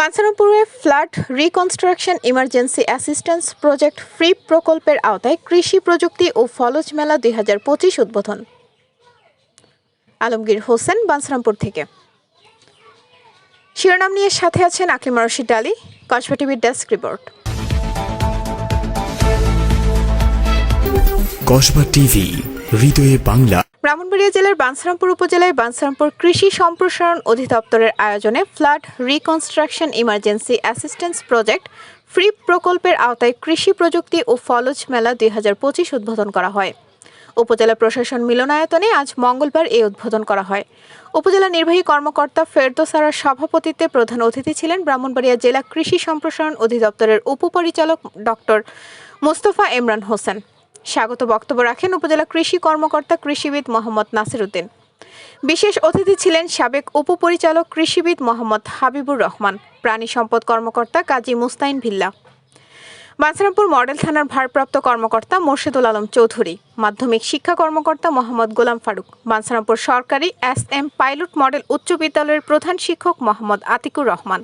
বাঞ্ছারামপুরে flood reconstruction emergency assistance project free প্রকল্পের আওতায় কৃষি প্রযুক্তি ও ফলজ মেলা দুই হাজার পঁচিশ উদ্বোধন। আলমগীর হোসেন, বাঞ্ছারামপুর থেকে। শিরোনাম নিয়ে সাথে আছেন আকলিমা রশিদ আলী, কসবা টিভির ডেস্ক রিপোর্ট। কসবা টিভি, হৃদয়ে বাংলা। ব্রাহ্মণবাড়িয়া জেলার বাঞ্ছারামপুর উপজেলায় বাঞ্ছারামপুর কৃষি সম্প্রসারণ অধিদপ্তরের আয়োজনে flood reconstruction emergency assistance project free প্রকল্পের আওতায় কৃষি প্রযুক্তি ও ফলজ মেলা দুই হাজার পঁচিশ উদ্বোধন করা হয়। উপজেলা প্রশাসন মিলনায়তনে আজ মঙ্গলবার এই উদ্বোধন করা হয়। উপজেলা নির্বাহী কর্মকর্তা ফেরদোসারার সভাপতিত্বে প্রধান অতিথি ছিলেন ব্রাহ্মণবাড়িয়া জেলা কৃষি সম্প্রসারণ অধিদপ্তরের উপপরিচালক ডক্টর মোস্তফা ইমরান হোসেন। স্বাগত বক্তব্য রাখেন উপজেলা কৃষি কর্মকর্তা কৃষিবিদ মোহাম্মদ নাসির উদ্দিন বিশেষ অতিথি ছিলেন সাবেক উপপরিচালক কৃষিবিদ মোহাম্মদ হাবিবুর রহমান, প্রাণী সম্পদ কর্মকর্তা কাজী মুস্তাইন ভিল্লা। বাঞ্ছারামপুর মডেল থানার ভারপ্রাপ্ত কর্মকর্তা মোর্শেদুল আলম চৌধুরী, মাধ্যমিক শিক্ষা কর্মকর্তা মোহাম্মদ গোলাম ফারুক বাঞ্ছারামপুর সরকারি এস এম পাইলট মডেল উচ্চ বিদ্যালয়ের প্রধান শিক্ষক মোহাম্মদ আতিকুর রহমান,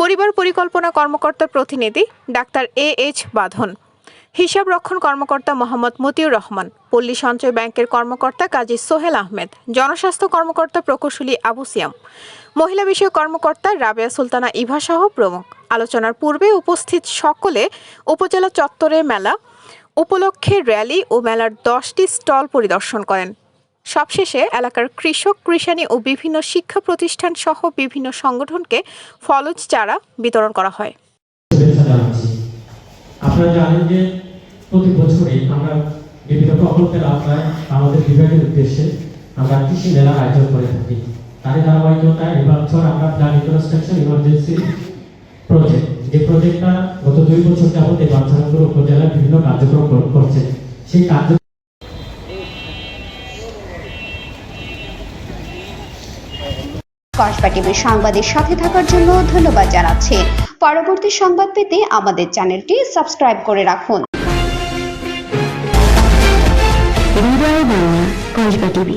পরিবার পরিকল্পনা কর্মকর্তার প্রতিনিধি ডাক্তার এ এইচ বাঁধন হিসাব রক্ষণ কর্মকর্তা মোহাম্মদ মতিউর রহমান, পল্লী সঞ্চয় ব্যাংকের কর্মকর্তা কাজী সোহেল আহমেদ, জনস্বাস্থ্য কর্মকর্তা প্রকৌশলী আবু সিয়াম, মহিলা বিষয়ক কর্মকর্তা রাবেয়া সুলতানা ইভা সহ প্রমুখ। আলোচনার পূর্বে উপস্থিত সকলে উপজেলা চত্বরে মেলা, উপলক্ষে র্যালি ও মেলার দশটি স্টল পরিদর্শন করেন। সবশেষে এলাকার কৃষক, কৃষানি ও বিভিন্ন শিক্ষা প্রতিষ্ঠান সহ বিভিন্ন সংগঠনকে ফলজ চারা বিতরণ করা হয়। আপনারা জানেন যে প্রতি বছরই আমরা বিভিন্ন প্রকল্পের আওতায় আমাদের বিভাগের উদ্দেশ্যে আমরা কৃষি মেলা আয়োজন করে থাকি। তারই ধারাবাহিকতা এবছর আমরা প্ল্যান রিকনস্ট্রাকশন ইমার্জেন্সি প্রজেক্ট যে প্রজেক্টটা গত দুই বছর যাবত এই বাঞ্ছারামপুর উপজেলায় বিভিন্ন কার্যক্রম কর- করছে। সেই কার্য কসবা টিভির সাংবাদিক সাথে থাকার জন্য ধন্যবাদ জানাচ্ছি। পরবর্তী সংবাদ পেতে আমাদের চ্যানেলটি সাবস্ক্রাইব করে রাখুন। হৃদয় বাংলা কসবা টিভি।